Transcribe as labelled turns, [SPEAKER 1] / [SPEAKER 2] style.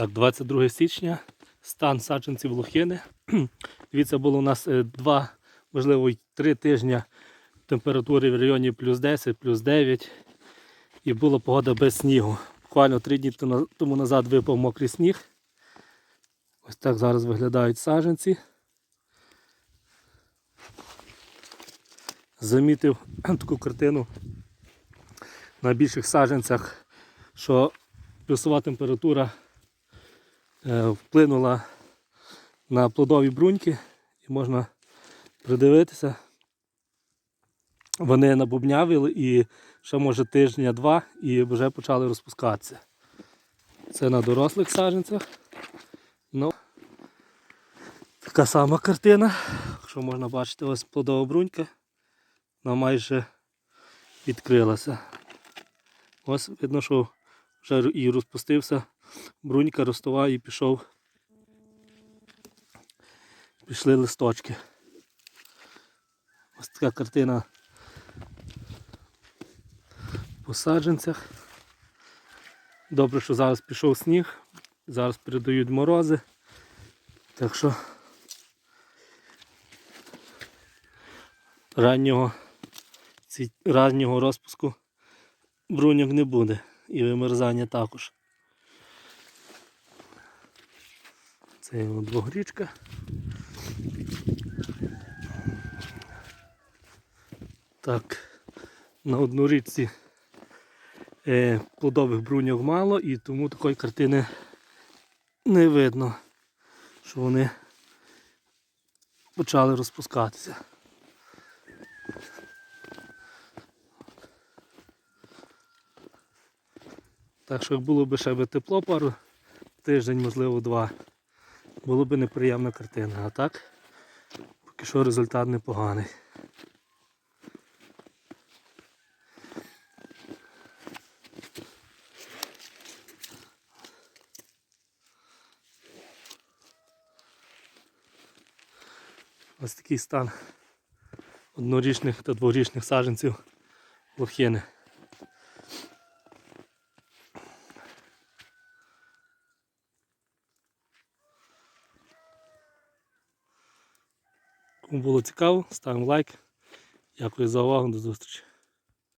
[SPEAKER 1] Так, 22 січня, стан саджанців лохини. Дивіться, було у нас е, два, можливо, й три тижні температури в районі плюс 10, плюс 9. І була погода без снігу. Буквально три дні тому- назад випав мокрий сніг. Ось так зараз виглядають саджанці. Замітив таку картину на більших саджанцях, що плюсова температура е, вплинула на плодові бруньки і можна придивитися. Вони набубнявили і ще може тижня-два і вже почали розпускатися. Це на дорослих саджанцях. Ну, така сама картина. Що можна бачити, ось плодова брунька. Вона майже відкрилася. Ось видно, що вже і розпустився. Брунька ростова і пішов. Пішли листочки. Ось така картина по саджанцях. Добре, що зараз пішов сніг, зараз передають морози. Так що раннього, раннього розпуску бруньок не буде і вимерзання також. Це його двогрічка. Так, на однорічці е, плодових бруньок мало і тому такої картини не видно, що вони почали розпускатися. Так що як було б ще би тепло пару тиждень, можливо, два, було б неприємна картина. А так, поки що результат непоганий. Ось такий стан однорічних та дворічних саджанців лохини. Кому було цікаво, ставимо лайк. Дякую за увагу, до зустрічі.